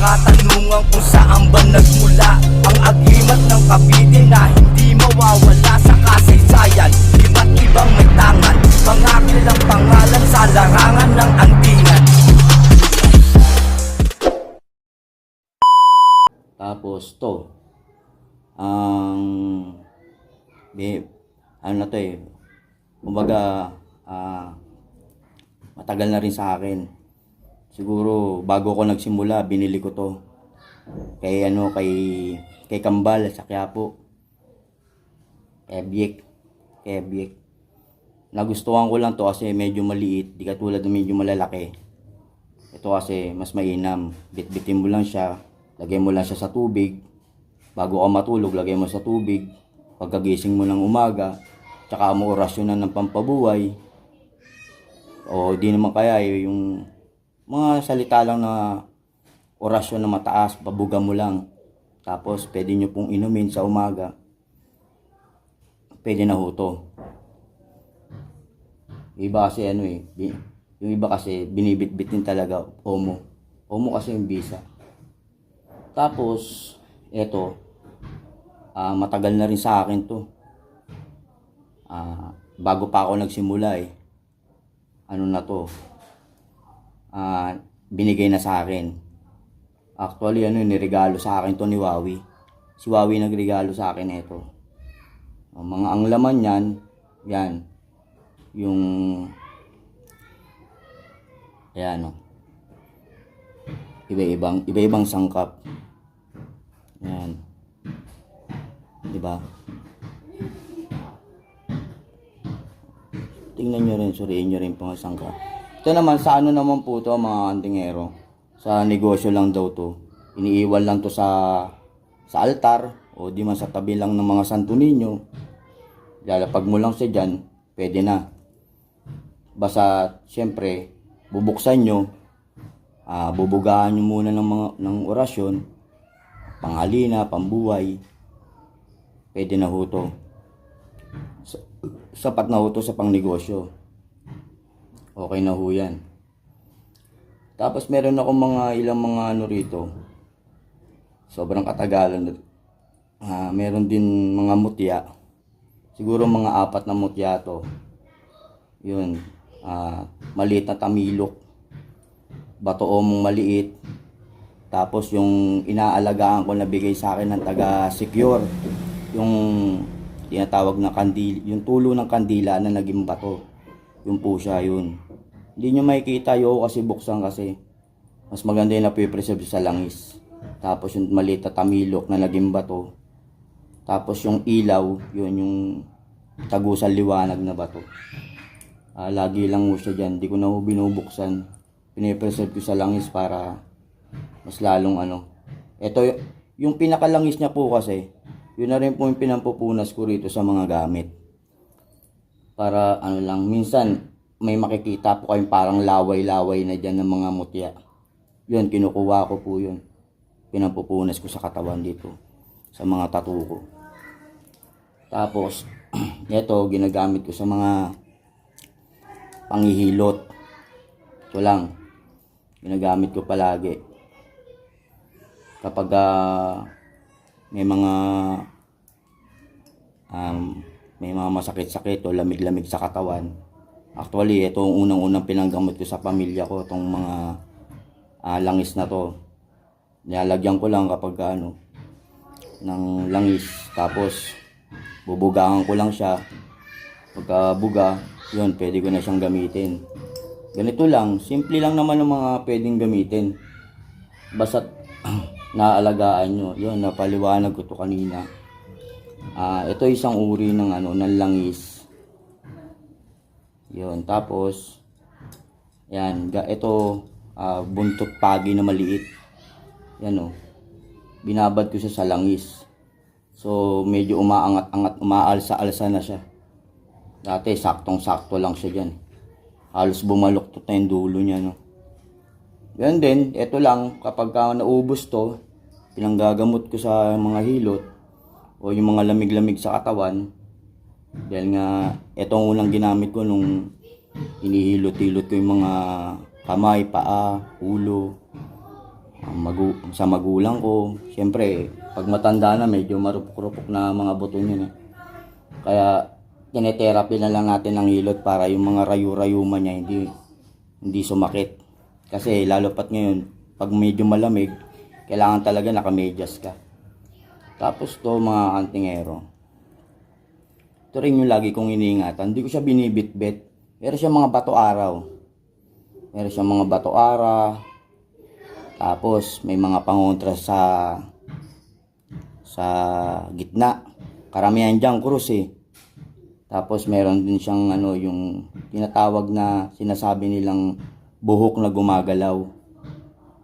katanungan kung saan ba nagmula Ang agimat ng Cavite na hindi mawawala sa kasaysayan Iba't ibang may tangan Mga kilang pangalan sa larangan ng andingan Tapos to, ang di, ano na to eh, kumbaga, ah, matagal na rin sa akin. Siguro, bago ko nagsimula, binili ko to. Kay ano, kay, kay Kambal sa Quiapo. Kay Biek. Kay Biek. Nagustuhan ko lang to kasi medyo maliit, di katulad ng medyo malalaki. Ito kasi mas mainam. Bitbitin mo lang siya, lagay mo lang siya sa tubig. Bago ka matulog, lagay mo sa tubig. Pagkagising mo ng umaga, tsaka mo orasyonan ng pampabuhay. O di naman kaya eh, yung mga salita lang na orasyon na mataas, pabuga mo lang. Tapos pwede nyo pong inumin sa umaga. Pwede na ho to. Iba kasi ano eh, yung iba kasi binibitbit din talaga omo. Omo kasi yung bisa. Tapos, eto, ah, matagal na rin sa akin to. Ah, bago pa ako nagsimula eh. Ano na to? Ah, binigay na sa akin. Actually, ano, niregalo sa akin to ni Wawi. Si Wawi nagregalo sa akin ito. Ang mga ang laman yan, yan, yung ayan o iba-ibang iba-ibang sangkap yan di ba tingnan nyo rin suriin nyo rin pang sangkap ito naman sa ano naman po to mga antingero? Sa negosyo lang daw to. Iniiwan lang to sa sa altar o di man sa tabi lang ng mga santo ninyo. Lalapag mo lang siya dyan pwede na. Basta siyempre bubuksan nyo. Ah bubugaan nyo muna ng mga ng orasyon. Pangalina pambuhay. Pwede na ho to. Sa- sapat na ho to sa pangnegosyo okay na ho yan. Tapos meron ako mga ilang mga ano rito. Sobrang katagalan. Ah, meron din mga mutya. Siguro mga apat na mutya to. Yun. Ah maliit na tamilok. Bato omong maliit. Tapos yung inaalagaan ko na bigay sa akin ng taga secure. Yung tinatawag na kandil yung tulo ng kandila na naging bato. Yun po siya yun hindi nyo makikita yun kasi buksan kasi mas maganda yung napipreserve sa langis tapos yung maliit na tamilok na naging bato tapos yung ilaw yun yung tagusan liwanag na bato Ah, lagi lang mo siya dyan. Di ko na ho binubuksan. Pinipreserve ko sa langis para mas lalong ano. Ito, yung pinakalangis niya po kasi, yun na rin po yung pinampupunas ko rito sa mga gamit. Para ano lang, minsan may makikita po kayong parang laway-laway na dyan ng mga mutya. Yun, kinukuha ko po yun. Pinampupunas ko sa katawan dito. Sa mga tattoo ko. Tapos, ito, ginagamit ko sa mga panghihilot. Ito lang. Ginagamit ko palagi. Kapag ah, may mga um, may mga masakit-sakit o lamig-lamig sa katawan. Actually, ito ang unang-unang pinanggamot ko sa pamilya ko, itong mga ah, langis na to. Nilalagyan ko lang kapag ano, ng langis. Tapos, bubugahan ko lang siya. Pagka buga, yun, pwede ko na siyang gamitin. Ganito lang, simple lang naman ang mga pwedeng gamitin. Basta naalagaan nyo. Yun, napaliwanag ko to kanina. Ah, ito isang uri ng ano, ng langis. Yun, tapos yan, ito ah, buntot pagi na maliit. Yan oh. Binabad ko siya sa langis. So, medyo umaangat-angat, umaalsa-alsa na siya. Dati, saktong-sakto lang siya dyan. Halos bumaluktot na yung dulo niya, no? Yan din, ito lang, kapag ka naubos to, pinanggagamot ko sa mga hilot, o yung mga lamig-lamig sa katawan. Dahil nga, ito ang unang ginamit ko nung inihilot-hilot ko yung mga kamay, paa, ulo, magu- sa magulang ko. Siyempre, pag matanda na, medyo marupok-rupok na mga buto niya. Eh. Kaya, tinetherapy na lang natin ng hilot para yung mga rayu-rayuman niya hindi, hindi sumakit. Kasi lalo pat ngayon, pag medyo malamig, kailangan talaga nakamedyas ka. Tapos to mga antingero. Ito rin yung lagi kong iniingatan. Hindi ko siya binibitbit. Meron siya mga bato araw. Meron siya mga bato ara. Tapos may mga pangontra sa sa gitna. Karamihan dyan krus eh. Tapos meron din siyang ano yung tinatawag na sinasabi nilang buhok na gumagalaw.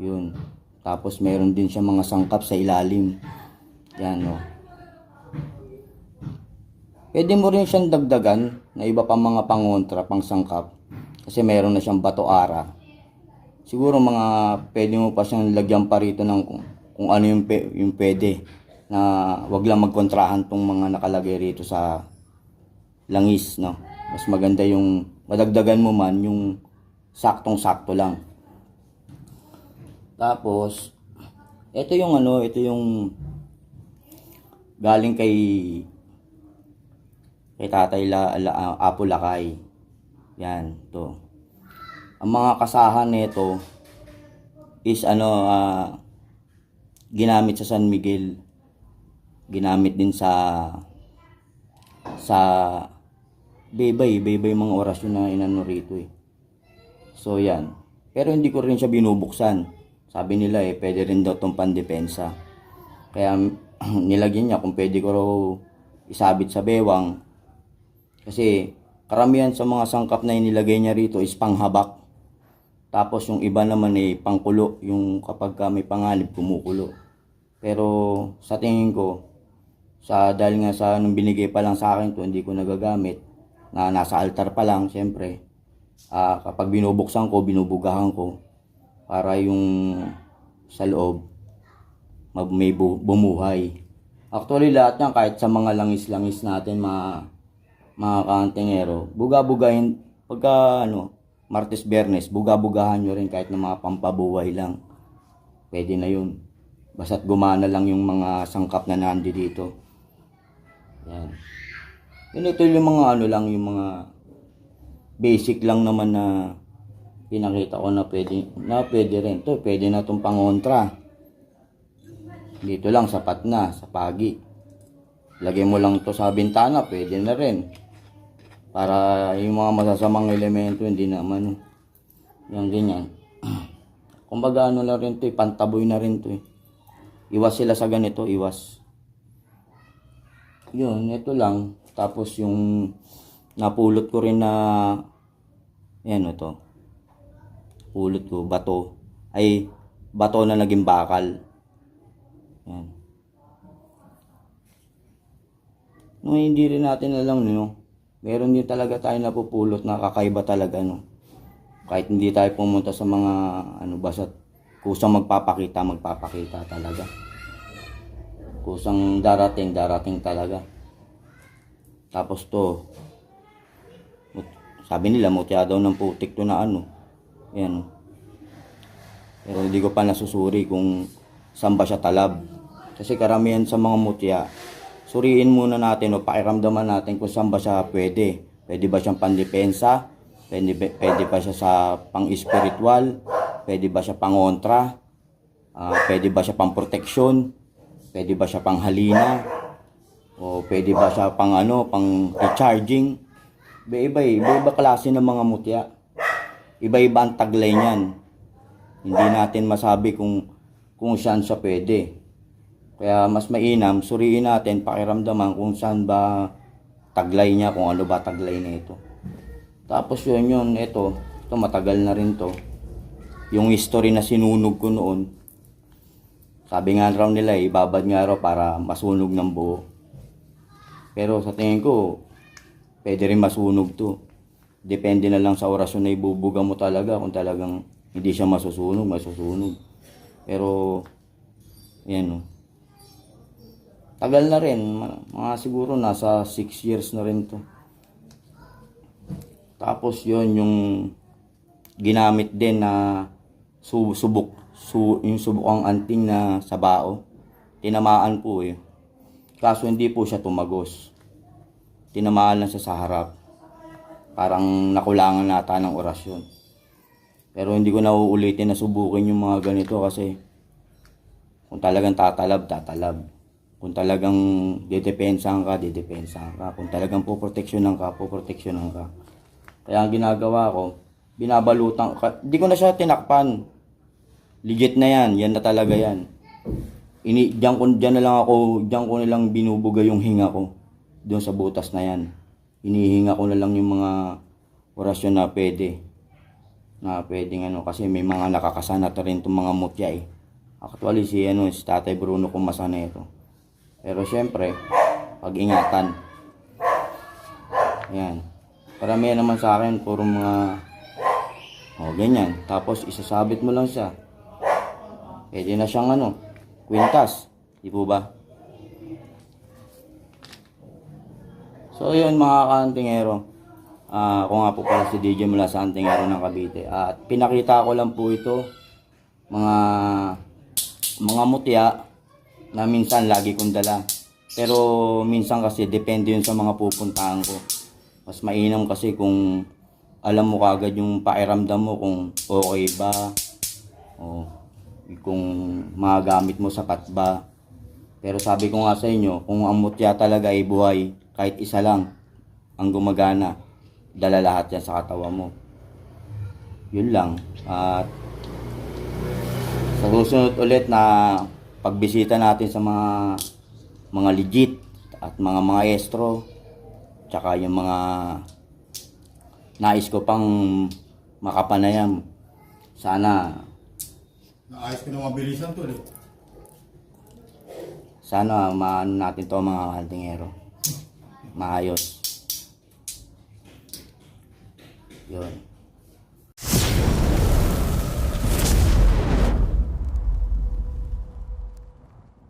Yun. Tapos meron din siyang mga sangkap sa ilalim. Yan o. Pwede mo rin siyang dagdagan na iba pa mga pangontra, pang sangkap. Kasi meron na siyang bato ara. Siguro mga pwede mo pa siyang lagyan pa rito ng kung, kung ano yung, yung pwede. Na wag lang magkontrahan tong mga nakalagay rito sa langis, no? Mas maganda yung madagdagan mo man yung saktong-sakto lang. Tapos, ito yung ano, ito yung galing kay kay Tatay La, La, Apo Lakay. Yan, to. Ang mga kasahan nito is ano, ah, ginamit sa San Miguel. Ginamit din sa sa Bebay, Bebay mga orasyon na inano rito eh. So yan. Pero hindi ko rin siya binubuksan. Sabi nila eh, pwede rin daw itong pandepensa. Kaya nilagyan niya kung pwede ko raw isabit sa bewang. Kasi karamihan sa mga sangkap na inilagay niya rito is panghabak. Tapos yung iba naman eh pangkulo, yung kapag ka may panganib kumukulo. Pero sa tingin ko, sa dahil nga sa nung binigay pa lang sa akin to, hindi ko nagagamit na nasa altar pa lang, syempre. Ah, kapag binubuksan ko, binubugahan ko para yung sa loob may bu- bumuhay. Actually lahat yan kahit sa mga langis-langis natin mga mga kantingero, buga-bugahin pagka ano, Martes Bernes, buga-bugahan nyo rin kahit na mga pampabuhay lang. Pwede na yun. Basta't gumana lang yung mga sangkap na nandi dito. Yan. Yun ito yung mga ano lang, yung mga basic lang naman na pinakita ko na pwede, na pwede rin. to pwede na itong pangontra. Dito lang, sapat na, sa pagi. Lagay mo lang to sa bintana, pwede na rin. Para yung mga masasamang elemento, hindi naman, yung ganyan. Kumbaga ano na rin to, eh, pantaboy na rin to eh. Iwas sila sa ganito, iwas. Yun, ito lang. Tapos yung napulot ko rin na yan ito. Pulot ko, bato. Ay, bato na naging bakal. Yan. No, hindi rin natin alam, no? Meron din talaga tayo napupulot na kakaiba talaga, no? Kahit hindi tayo pumunta sa mga, ano, basta kusang magpapakita, magpapakita talaga. Kusang darating, darating talaga. Tapos to, sabi nila, mutya daw ng putik to na ano. Yan. Pero hindi ko pa nasusuri kung saan ba siya talab. Kasi karamihan sa mga mutya, suriin muna natin o pakiramdaman natin kung saan ba siya pwede. Pwede ba siyang pandepensa? Pwede, pwede ba siya sa pang-spiritual? Pwede ba siya pangontra? Ah, pwede ba siya pang-proteksyon? Pwede ba siya pang-halina? O pwede ba siya pang ano, pang recharging? Iba-iba eh. Iba-iba klase ng mga mutya. Iba-iba ang taglay niyan. Hindi natin masabi kung kung saan siya pwede. Kaya mas mainam, suriin natin, pakiramdaman kung saan ba taglay niya, kung ano ba taglay nito. Tapos yun yun, ito, ito matagal na rin to. Yung history na sinunog ko noon, sabi nga raw nila, eh, ibabad nga raw para masunog ng buo. Pero sa tingin ko, pwede rin masunog to. Depende na lang sa orasyon na ibubuga mo talaga kung talagang hindi siya masusunog, masusunog. Pero, yan o. tagal na rin. Mga siguro nasa 6 years na rin to. Tapos yon yung ginamit din na su- subok. Su- yung subok ang anting na sa bao. Tinamaan po eh. Kaso hindi po siya tumagos. Tinamaan lang siya sa harap. Parang nakulangan nata ng orasyon. Pero hindi ko na uulitin na subukin yung mga ganito kasi kung talagang tatalab, tatalab. Kung talagang dedepensahan ka, dedepensahan ka. Kung talagang poproteksyonan ka, poproteksyonan ka. Kaya ang ginagawa ko, binabalutan ka. Hindi ko na siya tinakpan. Legit na yan. Yan na talaga yan. Ini, diyan, ko, diyan na lang ako, diyan ko na lang binubuga yung hinga ko. Doon sa butas na yan. Inihinga ko na lang yung mga orasyon na pwede. Na pwedeng ano, kasi may mga nakakasana to rin itong mga mutya eh. Actually, si, ano, si Tatay Bruno kumasa na ito. Pero syempre, pag-ingatan. Ayan. Karamihan naman sa akin, puro mga, oh, ganyan. Tapos, isasabit mo lang siya. Pwede na siyang ano, kwintas. Di po ba? So, yun mga kaantingero. Ah, ako nga po pala si DJ mula sa Antingero ng Cavite. At pinakita ko lang po ito, mga mga mutya na minsan lagi kong dala. Pero minsan kasi depende yun sa mga pupuntahan ko. Mas mainam kasi kung alam mo kagad yung pakiramdam mo kung okay ba o kung magagamit mo sapat ba. Pero sabi ko nga sa inyo, kung ang mutya talaga ay buhay, kahit isa lang ang gumagana, dala lahat yan sa katawan mo. Yun lang. At sa susunod ulit na pagbisita natin sa mga mga legit at mga maestro tsaka yung mga nais ko pang makapanayam. Sana Naayos ko na mabilisan to eh. sana maano natin to mga kantingero maayos. Yun